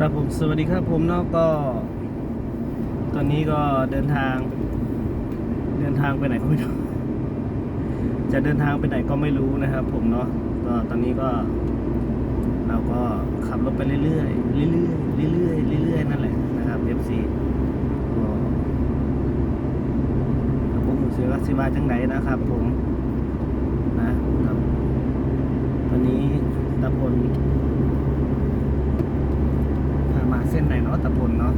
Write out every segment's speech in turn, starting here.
ครับผมสวัสดีครับผมเนาะก็ ตอนนี้ก็เดินทาง เดินทางไปไหนก็ไม่รู้จะเดินทางไปไหนก็ไม่รู้นะครับ ผมเนาะก็ตอนนี้ก็ เราก็ขับรถไปเรื่อยๆเรื่อยๆเรื่อยๆเรื่อยๆนั่นแหละนะครับ FC ก็ครับผมเสือสิวาจังไหนนะครับ ผมนะครับตอนนี้ตะพล พามา เส้นไหนเนาะตะพลเนาะ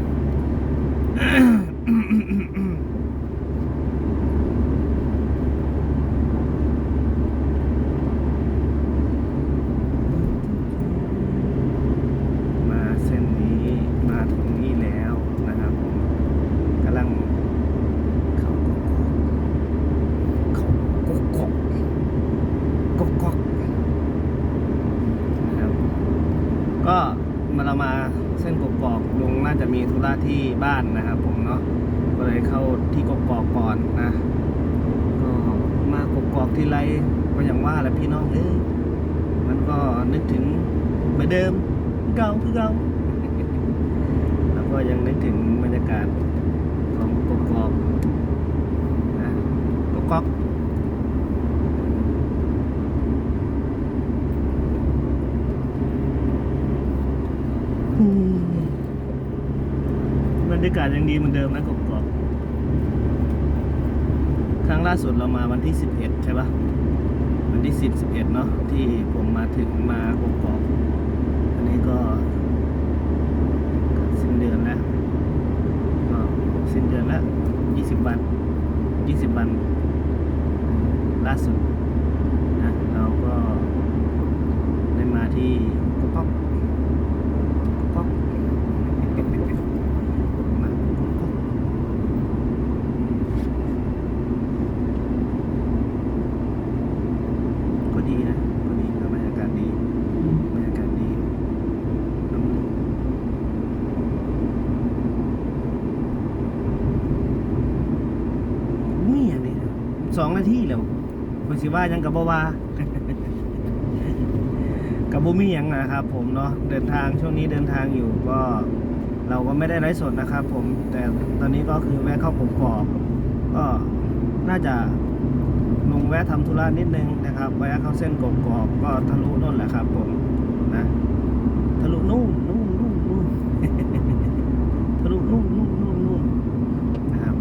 มาเส้นนี้มาถึงนี่แล้วนะครับผมกำลังเขาเขากกกกกกนะครับ ก็มาเรามาเส้นกกอกลุงน่าจะมี ธุระที่บ้านนะครับผมเนาะก็เลยเข้าที่กกอกก่อนนะก็มากกอกที่ไรก็อย่างว่าแหละพี่น้องเอ้ยมันก็นึกถึงเหมือนเดิมเก่าคือเก่าแล้วก็ยังนึกถึงบรรยากาศของกกอกนะกกอก อืมบรรยากาศยังดีเหมือนเดิมนะกบกอกครั้งล่าสุดเรามาวันที่สิบเอ็ดใช่ปะวันที่สิบสิบเอ็ดเนาะที่ผมมาถึงมากบกอกอันนี้ก็สิ้นเดือนแล้วก็สิ้นเดือนแล้วยี่สิบวันยี่สิบวัน ล่าสุดนะเราก็ได้มาที่กบกอก ก็มาก็ดีนะก็ดีครับบรรยากาศดีบรรยากาศดีน้ำนี่อย่างนี้ สองนาทีแล้วคุณสิว่ายังกับบ่ว่ากับบุมี่ยังนะครับ ผมเนาะเดินทางช่วงนี้เดินทางอยู่ก็เราก็ไม่ได้ไลฟ์สดนะครับ ผมแต่ตอนนี้ก็คือแวะเข้ากกอกก็น่าจะลงแวะทำธุระนิดนึงนะครับแวะเข้าเส้นกกอกก็ทะลุนู่นแหละครับ ผมนะ ทะลุนู่นนู่นนู่นนู่นนะครับ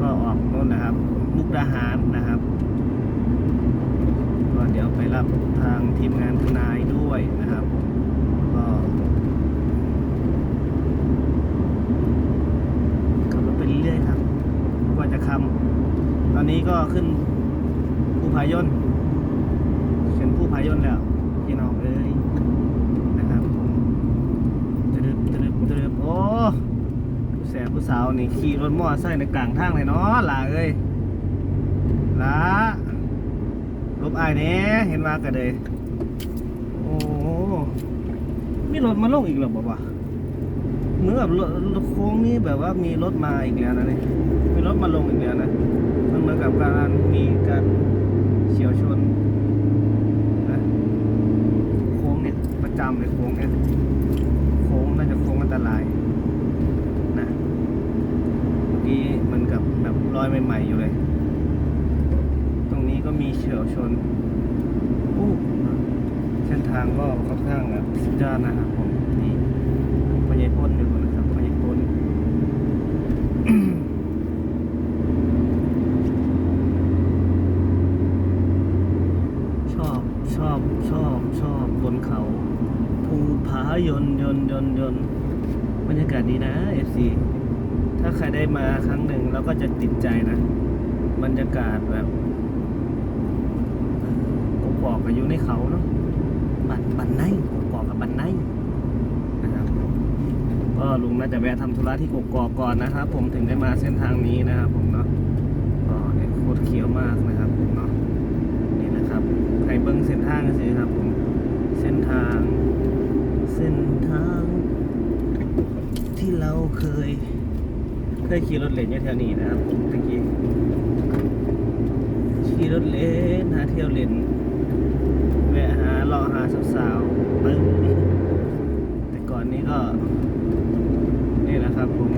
ก็ออกนู่นนะครับ มุกดาหารนะครับ ก็เดี๋ยวไปรับทางทีมงานทนายด้วยนะครับ ก็ขับรถไปเรื่อยๆครับกว่าจะคำตอนนี้ก็ขึ้นผู้พายนเป็นผู้พายนแล้วพี่น้องเอ้ยนะครับผมตรึบตรึบตรึบโอ้ผู้แสบผู้สาวนี่ขี่รถมอเตอร์ไซค์ในกลางทางเลยเนาะหล่าเอ้ยหล่าลบอายเนี้เห็นมากระเดยโอ้มีรถมาลงอีกแล้วบอกว่าเหมื่อนกับรถโค้งนี้แบบว่ามีรถมาอีกแล้วนะนี่มีรถมาลงอีกแล้วนะมันเหมือนกับการมีการ เฉียวชนนะโค้งเนี่ยประจำเลยโค้งเนี่ยโค้งน่าจะโค้งอันตรายนะเมื่อกี้เหมันกับแบบรอยใหม่ ๆ อยู่เลย ตรงนี้ก็มีเฉียวชนอู้เส้นทางก็ค่อนข้างแบบสุดยอดนะครับผมนี่พญายพ้นอยู่นะครับพญายพ้น ชอบ ชอบชอบชอบบนเขา ภูผายนยนยนยนบรรยากาศดีนะเอฟซีถ้าใครได้มาครั้งหนึ่งเราก็จะติดใจนะ บรรยากาศแบบกกอกกับอยู่ในเขาเนาะบันบันไนกกอกกับบันไนนะครับก็ลุงน่าจะแวะทำธุระที่กกอกก่อนนะครับ ผมถึงได้มาเส้นทางนี้นะครับผมเนาะ เกษตรครับผม เส้นทาง เส้นทาง ที่เราเคย เคยขี่รถเล่นอยู่แถวนี้นะครับเมื่อกี้ขี่รถเล่นหาเที่ยวเล่นแวะหารอหาสาวๆปึ้งแต่ก่อนนี้ก็ นี่แหละครับผม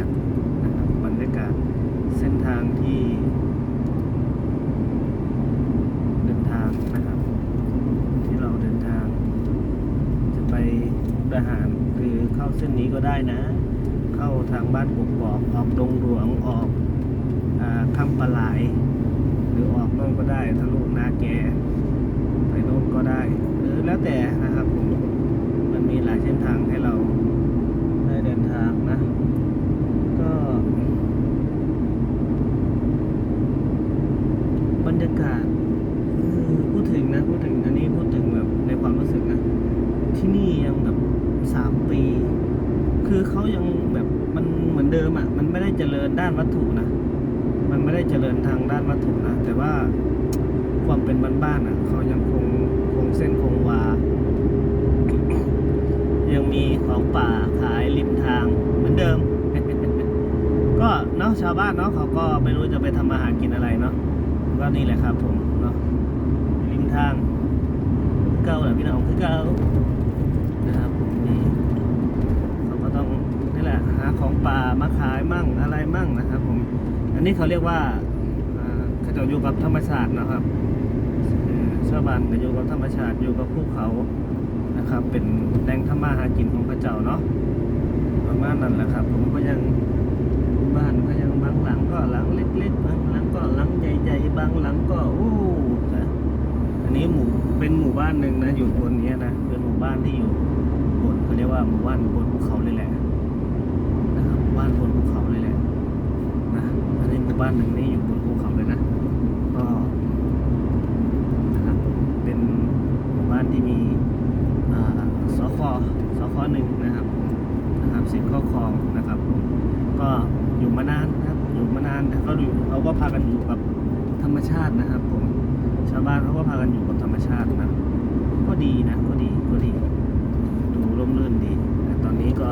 ากนะครับบรรยากาศเส้นทางที่เดินทางนะครับ ที่เราเดินทาง จะไปทหารคือเข้าเส้นนี้ก็ได้นะ เข้าทางบ้านกกอกออกดงหลวงออกอาคำปลาไหลหรือออกน่นก็ได้ทะลุนาแกไปโน่นก็ได้ หรือแล้วแต่นะครับผมมันมีหลายเส้นทางให้เราได้เดินทางนะ ก็ บรรยากาศเออพูดถึงนะพูดถึงอันนี้พูดถึงแบบในความรู้สึกนะ ที่นี่ยังแบบสามปี คือเขายังแบบมันเหมือนเดิมอะ มันไม่ได้เจริญด้านวัตถุนะ มันไม่ได้เจริญทางด้านวัตถุนะ แต่ว่าความเป็นบ้านๆอะเขายังคงคงเส้นคงวา ยังมีของป่าขายริมทางเหมือนเดิม ก็เนาะชาวบ้านเนาะเขาก็ไม่รู้จะไปทำมาหากินอะไรเนาะก็นี่แหละครับผมเนาะริมทางเก้าแหละพี่น้องคือเก้านะครับผมนี่เขาก็ต้องนี่แหละหาของป่ามาขายมั่งอะไรมั่งนะครับผมอันนี้เขาเรียกว่าอ่าเขาจะอยู่กับธรรมชาตินะครับชาวบ้านก็อยู่กับธรรมชาติอยู่กับภูเขานะครับ เป็นแหล่งทำมาหากินของพระเจ้าเนาะประมาณนั้นแหละครับ ผมก็ยัง บ้านก็ยังบางหลังก็หลังเล็ก ๆ บางหลังก็หลังใหญ่ๆบางหลังก็โอ้ะอันนี้หมู่เป็นหมู่บ้านหนึ่งนะอยู่บนนี้นะเป็นหมู่บ้านที่อยู่บนเขาเรียกว่าหมู่บ้านบนภูเขาเลยแหละนะครับหมู่บ้านบนภูเขาเลยแหละนะอันนี้หมู่บ้านหนึ่งนี่อยู่บนภูเขาเลยนะก็นะครับเป็นหมู่บ้านที่มีอ่าสคสคหนึ่งนะครับนะครับสิบข้อครองนะครับผม ก็อยู่มานานครับ อยู่มานานแต่เขาอยู่เขาก็พากันอยู่กับธรรมชาตินะครับ ผม ชาวบ้านเขาก็พากันอยู่กับธรรมชาตินะ ก็ดีนะ ก็ดี ก็ดี ดูร่มรื่นดี แต่ตอนนี้ก็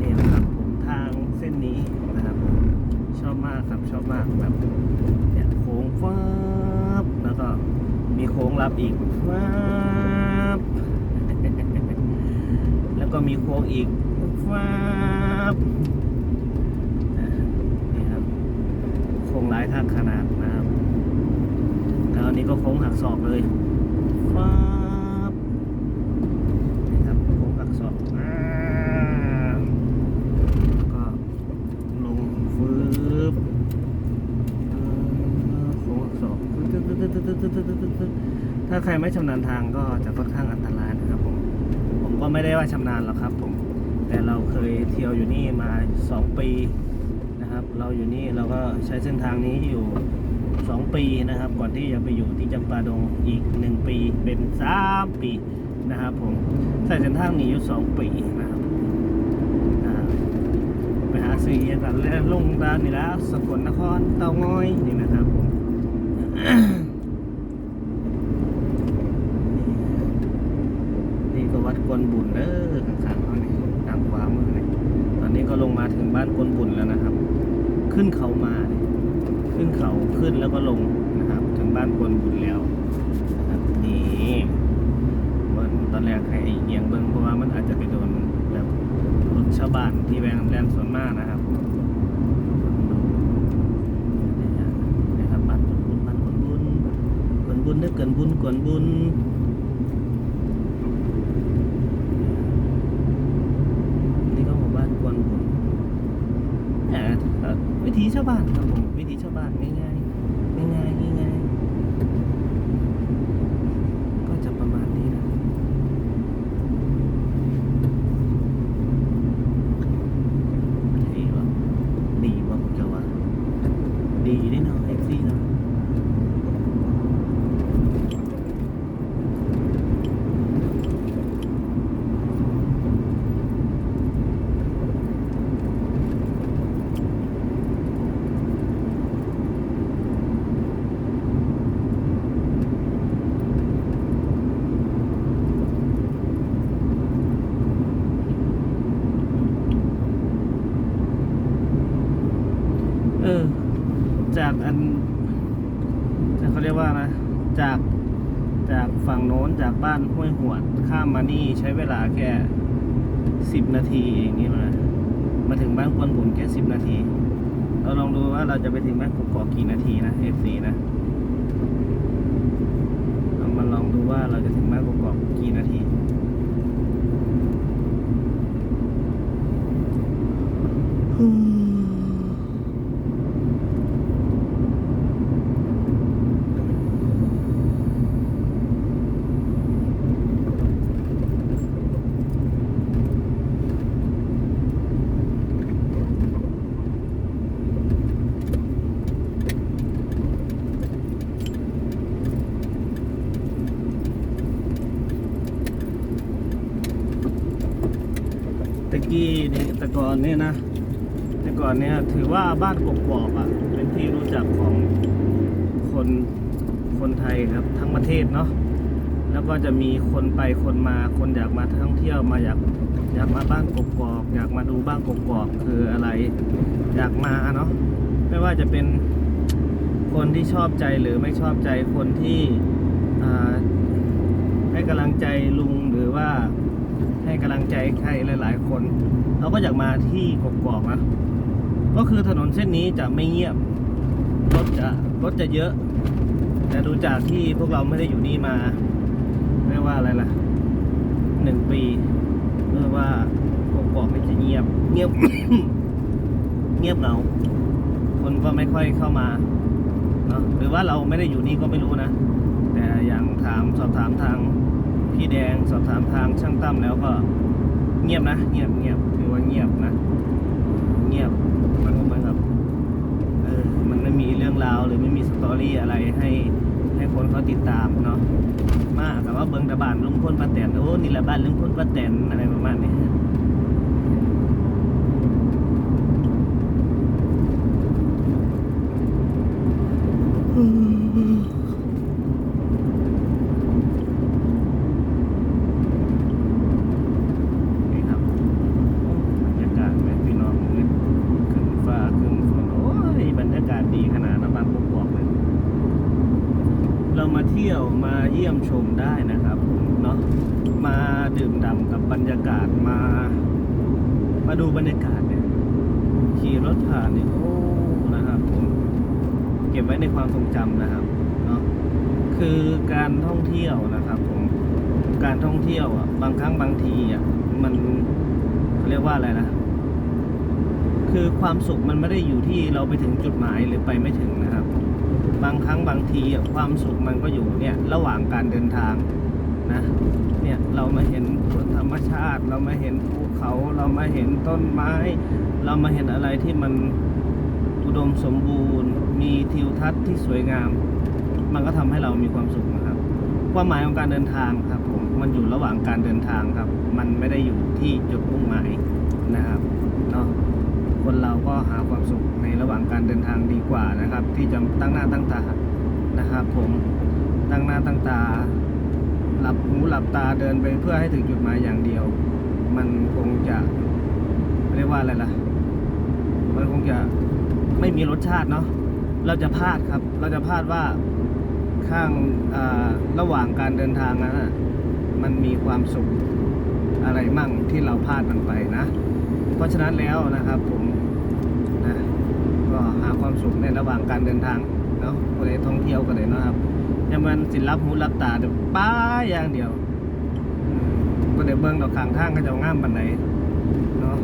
นี่นะครับ ผมทางเส้นนี้นะครับผมชอบมากครับ ชอบมากแบบเนี่ยโค้งฟ้าบแล้วก็ ครับอีกฟ้าบแล้วก็มีโค้งอีกฟ้าบนี่ครับโค้งร้ายทางขนาดนะครับแล้วอันนี้ก็โค้งหักศอกเลยฟ้าบนี่ครับโค้งหักศอกอ่าแล้วก็ลงฟืบเอ่อโค้งหักศอก ถ้าใครไม่ชำนาญทางก็จะค่อนข้างอันตรายนะครับผม ผมก็ไม่ได้ว่าชำนาญหรอกครับผม แต่เราเคยเที่ยวอยู่นี่มาสองปีนะครับ เราอยู่นี่เราก็ใช้เส้นทางนี้อยู่สองปีนะครับ ก่อนที่จะไปอยู่ที่จำปาดงอีกหนึ่งปีเป็นสามปีนะครับผมใช้เส้นทางนี้อยู่สองปีนะครับไปหาซื้อกันแล้วลงดานี่แล้วสกลนครเตางอยนี่นะครับผม นี่ก็วัดกว นเด้อข้างๆเขานี่ทางขวามือนี่ตอนนี้ก็ลงมาถึงบ้านกนบุญแล้วนะครับ ขึ้นเขามานี่ขึ้นเขาขึ้นแล้วก็ลงนะครับ ถึงบ้านกนบุญแล้วนะครับนี่มันตอนแรกให้เอียงเบิ้งเพราะว่ามันอาจจะไปโดนแบบรถชาวบ้านที่แวงแลนส่วนมากนะครับนี่ครับบ้านกนบุญบ้านกนบุญกวนบุญเด้อเกินบุญกวนบุญ นี่ก็หมู่บ้านกวนบุญแต่ ก็วิถีชาวบ้านครับผมวิถีชาวบ้านง่ายๆง่ายๆง่ายๆก็จะประมาณนี้นะดีวะดีวะผมจะว่า ดีได้เนาะเอฟซีเนาะ อันเขาเรียกว่านะ จากจากฝั่งโน้นจากบ้านห้วยหวด ข้ามมานี่ใช้เวลาแค่สิบนาทีเองนี่นะมาถึงบ้านควนบุญแค่สิบนาที เราลองดูว่าเราจะไปถึงบ้านกุกกอกกี่นาทีนะเอฟซีนะมาลองดูว่าเราจะถึงบ้านกกอกกี่นาที ตะ กี้นี่แต่ก่อนเนี่ยนะ แต่ก่อนเนี่ยถือว่าบ้านกกอกอะ เป็นที่รู้จักของคนคนไทยครับทั้งประเทศเนาะแล้วก็จะมีคนไปคนมาคนอยากมาท่องเที่ยวมาอยากอยากมาบ้านกกอกอยากมาดูบ้านกกอกคืออะไร อยากมาเนาะไม่ว่าจะเป็นคนที่ชอบใจหรือไม่ชอบใจคนที่ให้กำลังใจลุงหรือว่า ให้กำลังใจใครหลาย ๆ คน เราก็อยากมาที่กกอกนะก็คือถนนเส้นนี้จะไม่เงียบรถจะรถจะเยอะ แต่ดูจากที่พวกเราไม่ได้อยู่นี่มาเรียกว่าอะไรล่ะหนึ่งปีเรียกว่ากกอกไม่จะเงียบ เงียบ เงียบเหงาคนก็ไม่ค่อยเข้ามาเนาะหรือว่าเราไม่ได้อยู่นี่ก็ไม่รู้นะ แต่อย่างถามสอบถามทาง พี่แดงสอบถามทางช่างตั้มแล้วก็เงียบนะ เงียบเงียบถือว่าเงียบนะ เงียบมันก็เหมือนกับเออมันไม่มีเรื่องราวหรือไม่มีสตอรี่อะไรให้ให้คนเขาติดตามเนาะมากแต่ว่าเบิ้งตะบานลุงพลป้าแตนโอ้นี่แหละบ้านลุงพลป้าแตนอะไรประมาณนี้นี่ครับบรรยากาศแม่พี่น้องเนี่ยขึ้นฟ้าขึ้นฝนโอ้ยบรรยากาศดีขนาดน้ำบานพวกบอกเลย เรามาเที่ยวมาเยี่ยมชมได้นะครับเนาะมา ดื่มด่ำกับบรรยากาศมา มาดูบรรยากาศเนี่ย ขี่รถผ่านเนี่ยโอ้นะครับผมเก็บไว้ในความทรงจำนะครับเนาะคือการท่องเที่ยวนะครับผมการท่องเที่ยวอะบางครั้งบางทีอะมันเขาเรียกว่าอะไรนะคือความสุขมันไม่ได้อยู่ที่เราไปถึงจุดหมายหรือไปไม่ถึงนะครับ บางครั้งบางทีอะความสุขมันก็อยู่เนี่ยระหว่างการเดินทาง นะเนี่ยเรามาเห็นธรรมชาติ เรามาเห็นภูเขาเรามาเห็นต้นไม้ เรามาเห็นอะไรที่มันอุดมสมบูรณ์ มีทิวทัศน์ที่สวยงาม มันก็ทำให้เรามีความสุขนะครับ ความหมายของการเดินทางครับผมมันอยู่ระหว่างการเดินทางครับ มันไม่ได้อยู่ที่จุดมุ่งหมายนะครับเนาะคนเราก็หาความสุขในระหว่างการเดินทางดีกว่านะครับ ที่จะตั้งหน้าตั้งตานะครับ ผมตั้งหน้าตั้งตา หลับหูหลับตาเดินไปเพื่อให้ถึงจุดหมายอย่างเดียว มันคงจะเรียกว่าอะไรล่ะ มันคงจะไม่มีรสชาติเนาะเราจะพลาดครับ เราจะพลาดว่าข้างอ่าระหว่างการเดินทางนั้นมันมีความสุขอะไรมั่งที่เราพลาดมันไปนะ เพราะฉะนั้นแล้วนะครับผมนะก็หาความสุขในระหว่างการเดินทางเนาะคนใดท่องเที่ยวกันเลยเนาะครับ ย่ามันสิรับหูรับตาเดี๋ยวป้าอย่างเดียวก็เดี๋ยวเบิ้งดอกขางทางก็จะง่ามบันไดเนาะ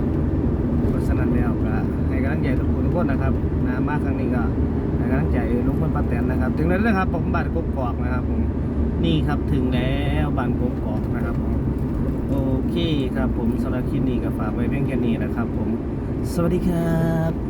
เพราะฉะนั้นแล้วก็ให้กำลังใจทุกคนทุกคนนะครับนะมาครั้งนี้ก็ให้กำลังใจลุงพลป้าแตนนะครับ ถึงแล้วนะครับผมบ้านกกอกนะครับผมนี่ครับถึงแล้วบ้านกบกอกนะครับผมโอเคครับผมสำหรับคลิปนี้ก็ฝากไว้เพียงแค่นี้นะครับ ผม สวัสดีครับ